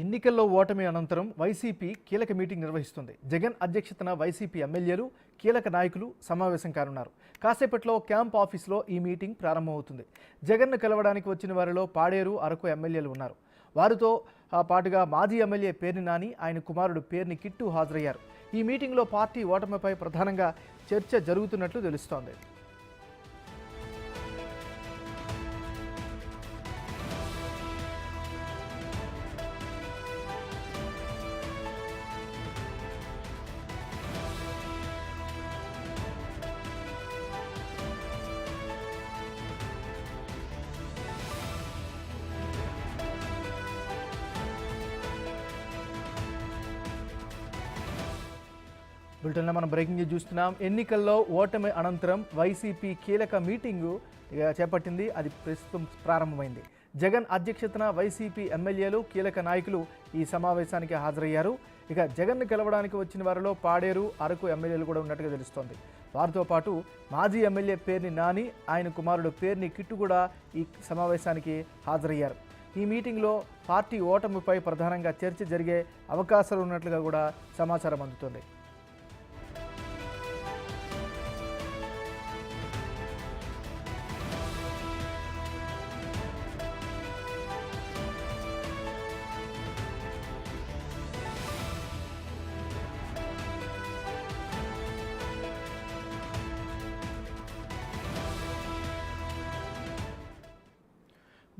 ఎన్నికల్లో ఓటమి అనంతరం వైసీపీ కీలక మీటింగ్ నిర్వహిస్తుంది. జగన్ అధ్యక్షతన వైసీపీ ఎమ్మెల్యేలు కీలక నాయకులు సమావేశం కానున్నారు. కాసేపట్లో క్యాంప్ ఆఫీస్లో ఈ మీటింగ్ ప్రారంభమవుతుంది. జగన్ను కలవడానికి వచ్చిన వారిలో పాడేరు అరకు ఎమ్మెల్యేలు ఉన్నారు. వారితో పాటుగా మాజీ ఎమ్మెల్యే పేర్ని నాని ఆయన కుమారుడు పేర్ని కిట్టు హాజరయ్యారు. ఈ మీటింగ్లో పార్టీ ఓటమిపై ప్రధానంగా చర్చ జరుగుతున్నట్లు తెలుస్తోంది. బులెటిన్లో మనం బ్రేకింగ్ న్యూస్ చూస్తున్నాం. ఎన్నికల్లో ఓటమి అనంతరం వైసీపీ కీలక మీటింగు చేపట్టింది. అది ప్రస్తుతం ప్రారంభమైంది. జగన్ అధ్యక్షతన వైసీపీ ఎమ్మెల్యేలు కీలక నాయకులు ఈ సమావేశానికి హాజరయ్యారు. ఇక జగన్ను గెలవడానికి వచ్చిన వారిలో పాడేరు అరకు ఎమ్మెల్యేలు కూడా ఉన్నట్టుగా తెలుస్తోంది. వారితో పాటు మాజీ ఎమ్మెల్యే పేర్ని నాని ఆయన కుమారుడు పేర్ని కిట్టు కూడా ఈ సమావేశానికి హాజరయ్యారు. ఈ మీటింగ్లో పార్టీ ఓటమిపై ప్రధానంగా చర్చ జరిగే అవకాశాలు ఉన్నట్లుగా కూడా సమాచారం అందుతోంది.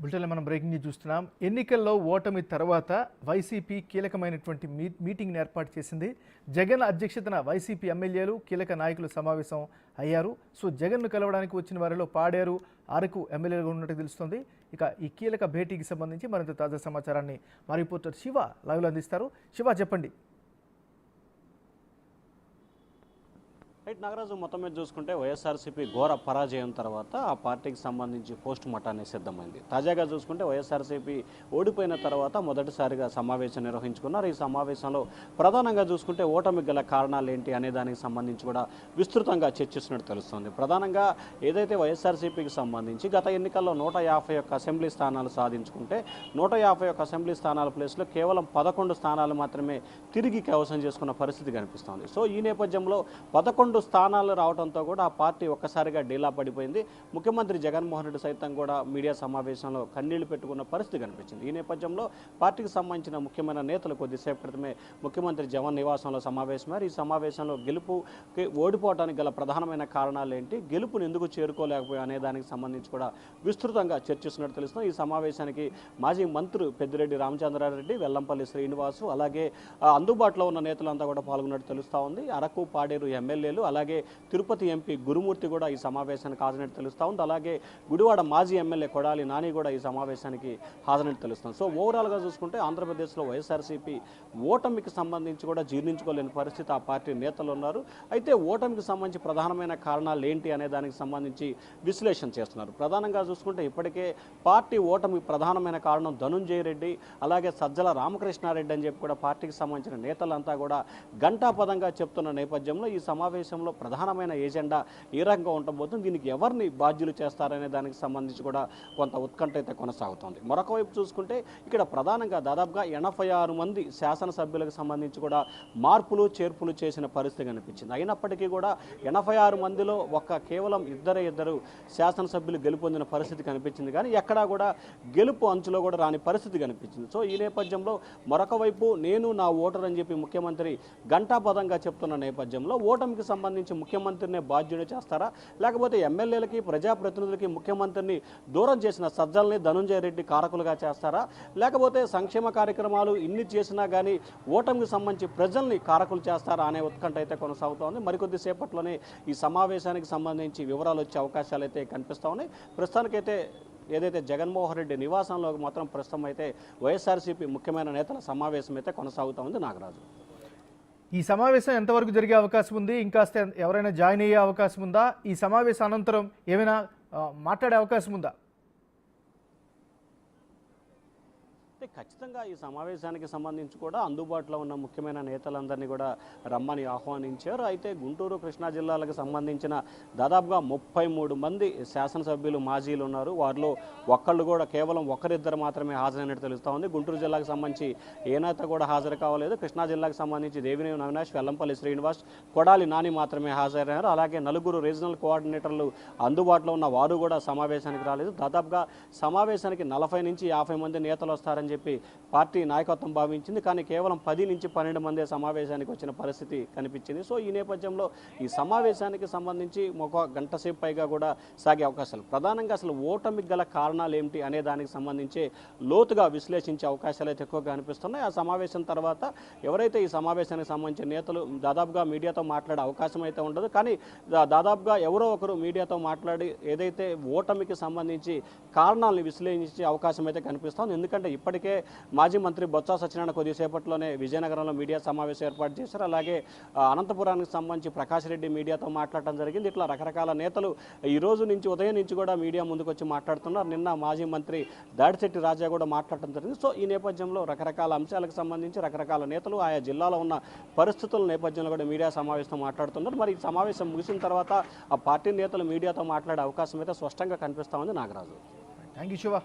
బులెటిన్లో మనం బ్రేకింగ్ న్యూస్ చూస్తున్నాం. ఎన్నికల్లో ఓటమి తర్వాత వైసీపీ కీలకమైనటువంటి మీ మీటింగ్ని ఏర్పాటు చేసింది. జగన్ అధ్యక్షతన వైసీపీ ఎమ్మెల్యేలు కీలక నాయకులు సమావేశం అయ్యారు. సో జగన్ను కలవడానికి వచ్చిన వారిలో పాడేరు అరకు ఎమ్మెల్యేలుగా ఉన్నట్టు తెలుస్తుంది. ఇక ఈ కీలక భేటీకి సంబంధించి మరింత తాజా సమాచారాన్ని మా రిపోర్టర్ శివ లైవ్లో అందిస్తారు. శివ చెప్పండి. రైట్ నాగరాజు మొత్తం మీద చూసుకుంటే వైఎస్ఆర్సీపీ ఘోర పరాజయం తర్వాత ఆ పార్టీకి సంబంధించి పోస్ట్ మార్టానికి సిద్ధమైంది. తాజాగా చూసుకుంటే వైఎస్ఆర్సీపీ ఓడిపోయిన తర్వాత మొదటిసారిగా సమావేశం నిర్వహించుకున్నారు. ఈ సమావేశంలో ప్రధానంగా చూసుకుంటే ఓటమి గల కారణాలు ఏంటి అనే దానికి సంబంధించి కూడా విస్తృతంగా చర్చిస్తున్నట్టు తెలుస్తుంది. ప్రధానంగా ఏదైతే వైఎస్ఆర్సీపీకి సంబంధించి గత ఎన్నికల్లో నూట యాభై ఒక్క అసెంబ్లీ స్థానాలు సాధించుకుంటే నూట యాభై ఒక్క అసెంబ్లీ స్థానాల ప్లేస్లో కేవలం పదకొండు స్థానాలు మాత్రమే తిరిగి కైవసం చేసుకున్న పరిస్థితి కనిపిస్తోంది. సో ఈ నేపథ్యంలో పదకొండు స్థానాలు రావడంతో కూడా ఆ పార్టీ ఒక్కసారిగా డీలా పడిపోయింది. ముఖ్యమంత్రి జగన్మోహన్ రెడ్డి సైతం కూడా మీడియా సమావేశంలో కన్నీళ్ళు పెట్టుకున్న పరిస్థితి కనిపించింది. ఈ నేపథ్యంలో పార్టీకి సంబంధించిన ముఖ్యమైన నేతలు కొద్దిసేపు క్రితమే ముఖ్యమంత్రి జగన్ నివాసంలో సమావేశమయ్యారు. ఈ సమావేశంలో గెలుపుకి ఓడిపోవడానికి గల ప్రధానమైన కారణాలు ఏంటి? గెలుపుని ఎందుకు చేరుకోలేకపోయా అనే దానికి సంబంధించి కూడా విస్తృతంగా చర్చిస్తున్నట్టు తెలుస్తుంది. ఈ సమావేశానికి మాజీ మంత్రి పెద్దిరెడ్డి రామచంద్రారెడ్డి వెల్లంపల్లి శ్రీనివాసు అలాగే అందుబాటులో ఉన్న నేతలంతా కూడా పాల్గొన్నట్టు తెలుస్తూ ఉంది. అరకు పాడేరు ఎమ్మెల్యేలు అలాగే తిరుపతి ఎంపీ గురుమూర్తి కూడా ఈ సమావేశానికి హాజరైనట్టు తెలుస్తూ ఉంది. అలాగే గుడివాడ మాజీ ఎమ్మెల్యే కొడాలి నాని కూడా ఈ సమావేశానికి హాజరైనట్టు తెలుస్తుంది. సో ఓవరాల్గా చూసుకుంటే ఆంధ్రప్రదేశ్లో వైఎస్ఆర్సీపీ ఓటమికి సంబంధించి కూడా జీర్ణించుకోలేని పరిస్థితి ఆ పార్టీ నేతలు ఉన్నారు. అయితే ఓటమికి సంబంధించి ప్రధానమైన కారణాలు ఏంటి అనే దానికి సంబంధించి విశ్లేషణ చేస్తున్నారు. ప్రధానంగా చూసుకుంటే ఇప్పటికే పార్టీ ఓటమికి ప్రధానమైన కారణం ధనుంజయ రెడ్డి అలాగే సజ్జల రామకృష్ణారెడ్డి అని చెప్పి కూడా పార్టీకి సంబంధించిన నేతలంతా కూడా గంటాపదంగా చెప్తున్న నేపథ్యంలో ఈ సమావేశం రాష్ట్రంలో ప్రధానమైన ఎజెండా ఏ రకంగా ఉండబోతుంది. దీనికి ఎవరిని బాధ్యులు చేస్తారనే దానికి సంబంధించి కూడా కొంత ఉత్కంఠ అయితే కొనసాగుతోంది. మరొక వైపు చూసుకుంటే ఇక్కడ ప్రధానంగా దాదాపుగా ఎనభై ఆరు మంది శాసనసభ్యులకు సంబంధించి కూడా మార్పులు చేర్పులు చేసిన పరిస్థితి కనిపించింది. అయినప్పటికీ కూడా ఎనభై ఆరు మందిలో ఒక కేవలం ఇద్దరే ఇద్దరు శాసనసభ్యులు గెలుపొందిన పరిస్థితి కనిపించింది. కానీ ఎక్కడా కూడా గెలుపు అంచులో కూడా రాని పరిస్థితి కనిపించింది. సో ఈ నేపథ్యంలో మరొక వైపు నేను నా ఓటర్ అని చెప్పి ముఖ్యమంత్రి గంటాపదంగా చెప్తున్న నేపథ్యంలో ఓటమికి సంబంధించి ముఖ్యమంత్రినే బాధ్యుడు చేస్తారా? లేకపోతే ఎమ్మెల్యేలకి ప్రజాప్రతినిధులకి ముఖ్యమంత్రిని దూరం చేసిన సజ్జల్ని ధనుంజయ రెడ్డి కారకులుగా చేస్తారా? లేకపోతే సంక్షేమ కార్యక్రమాలు ఇన్ని చేసినా కానీ ఓటమికి సంబంధించి ప్రజల్ని కారకులు చేస్తారా అనే ఉత్కంఠ అయితే కొనసాగుతోంది. మరికొద్ది సేపట్లోనే ఈ సమావేశానికి సంబంధించి వివరాలు వచ్చే అవకాశాలు అయితే కనిపిస్తూ ఉన్నాయి. ప్రస్తుతానికైతే ఏదైతే జగన్మోహన్ రెడ్డి నివాసంలో మాత్రం ప్రస్తుతం అయితే వైఎస్ఆర్సీపీ ముఖ్యమైన నేతల సమావేశం అయితే కొనసాగుతూ ఉంది నాగరాజు. ఈ సమావేశం ఎంతవరకు జరిగే అవకాశం ఉంది? ఇంకాస్త ఎవరైనా జాయిన్ అయ్యే అవకాశం ఉందా? ఈ సమావేశం అనంతరం ఏమైనా మాట్లాడే అవకాశం ఉందా? కాబట్టి ఖచ్చితంగా ఈ సమావేశానికి సంబంధించి కూడా అందుబాటులో ఉన్న ముఖ్యమైన నేతలందరినీ కూడా రమ్మని ఆహ్వానించారు. అయితే గుంటూరు కృష్ణా జిల్లాలకు సంబంధించిన దాదాపుగా ముప్పై మూడు మంది శాసనసభ్యులు మాజీలు ఉన్నారు. వారిలో ఒక్కళ్ళు కూడా కేవలం ఒకరిద్దరు మాత్రమే హాజరైనట్టు తెలుస్తూ ఉంది. గుంటూరు జిల్లాకు సంబంధించి ఏ కూడా హాజరు కావలేదు. కృష్ణా జిల్లాకు సంబంధించి దేవినేని అవినాష్ వెల్లంపల్లి శ్రీనివాస్ కొడాలి నాని మాత్రమే హాజరయ్యారు. అలాగే నలుగురు రీజనల్ కోఆర్డినేటర్లు అందుబాటులో ఉన్న వారు కూడా సమావేశానికి రాలేదు. దాదాపుగా సమావేశానికి నలభై నుంచి యాభై మంది నేతలు వస్తారని చెప్పి పార్టీ నాయకత్వం భావించింది. కానీ కేవలం పది నుంచి పన్నెండు మందే సమావేశానికి వచ్చిన పరిస్థితి కనిపించింది. సో ఈ నేపథ్యంలో ఈ సమావేశానికి సంబంధించి ఒక గంట సేపు పైగా కూడా సాగే అవకాశాలు. ప్రధానంగా అసలు ఓటమికి గల కారణాలు ఏమిటి అనే దానికి సంబంధించి లోతుగా విశ్లేషించే అవకాశాలు అయితే ఎక్కువగా కనిపిస్తున్నాయి ఆ సమావేశం తర్వాత ఎవరైతే ఈ సమావేశానికి సంబంధించిన నేతలు దాదాపుగా మీడియాతో మాట్లాడే అవకాశం అయితే ఉండదు. కానీ దాదాపుగా ఎవరో ఒకరు మీడియాతో మాట్లాడి ఏదైతే ఓటమికి సంబంధించి కారణాలను విశ్లేషించే అవకాశం అయితే కనిపిస్తుంది. ఎందుకంటే ఇప్పటికే మాజీ మంత్రి బొత్స సత్యనారాయణ కొద్దిసేపట్లోనే విజయనగరంలో మీడియా సమావేశం ఏర్పాటు చేశారు. అలాగే అనంతపురానికి సంబంధించి ప్రకాష్ రెడ్డి మీడియాతో మాట్లాడటం జరిగింది. ఇట్లా రకరకాల నేతలు ఈ రోజు నుంచి ఉదయం నుంచి కూడా మీడియా ముందుకు వచ్చి మాట్లాడుతున్నారు. నిన్న మాజీ మంత్రి దాడిశెట్టి రాజా కూడా మాట్లాడటం జరిగింది. సో ఈ నేపథ్యంలో రకరకాల అంశాలకు సంబంధించి రకరకాల నేతలు ఆయా జిల్లాలో ఉన్న పరిస్థితుల నేపథ్యంలో కూడా మీడియా సమావేశంతో మాట్లాడుతున్నారు. మరి ఈ సమావేశం ముగిసిన తర్వాత ఆ పార్టీ నేతలు మీడియాతో మాట్లాడే అవకాశం అయితే స్పష్టంగా కనిపిస్తా ఉంది నాగరాజు. Thank you Shiva.